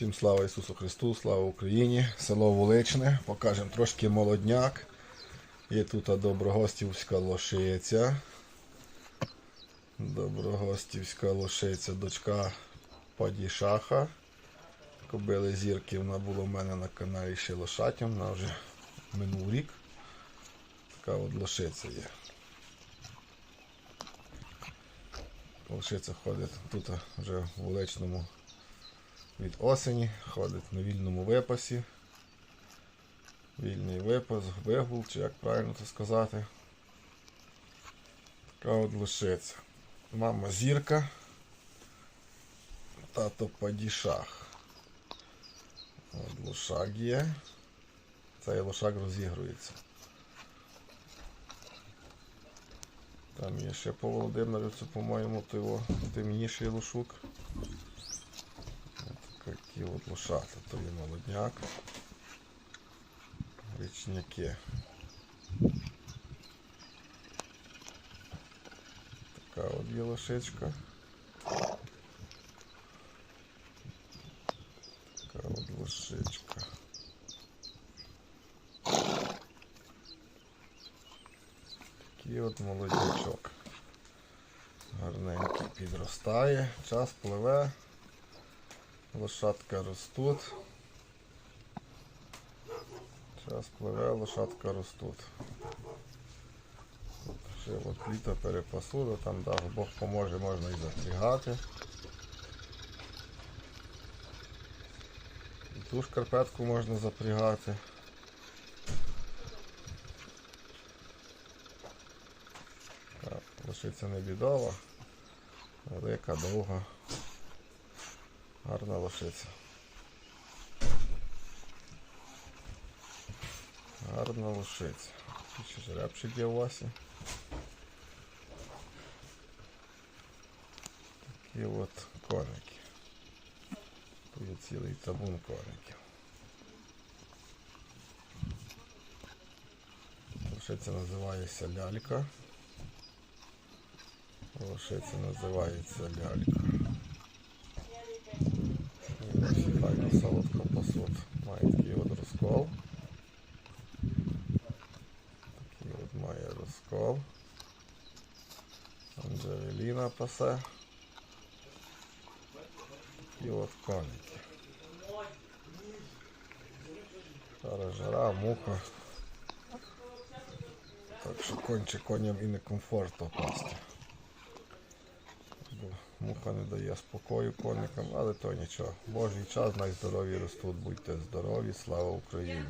Всім слава Ісусу Христу, слава Україні, село Вуличне. Покажемо трошки молодняк. Є тут Доброгостівська лошиця. Доброгостівська лошиця, дочка Падішаха. Кобили зірки вона була в мене на каналі ще лошатям, вона вже минув рік. Така от лошиця є. Лошиця ходить тут вже в вуличному від осені, ходить на вільному випасі. Вільний випас, вигул, чи як правильно це сказати. Така от лошиця. Мама зірка, тато падішах. От лошак є. Цей лошак розігрується. Там є ще по Володимиру, це, по-моєму, темніший лошук. Такі от лошата, то є молодняк. Річняки. Така от є лошичка. Така от лошичка. Такий от молоднячок. Гарненький підростає, час пливе. Лошадка ростуть. Час пливе, лошадка ростуть. Тут ще от літо перепасу, там дасть Бог поможе, можна і запрягати. І ту шкарпетку можна запрягати. Лошиця не бідова, велика, довга. Гарна лошиця. Гарна лошиця. Ще жеребчик є у Васі. Такі от коники. Тут є цілий табун коників. Лошиця називається лялька. Лошиця називається лялька. Всі файно солодко пасуть. Має такий от розкол. Такий от розкол. Анджеліна пасе. Такі от коники. Зараз жара, муха. Так що конче коням і некомфортно пасти. Муха не дає спокою коникам, але то нічого. Божий час, найздорові ростуть, будьте здорові, слава Україні!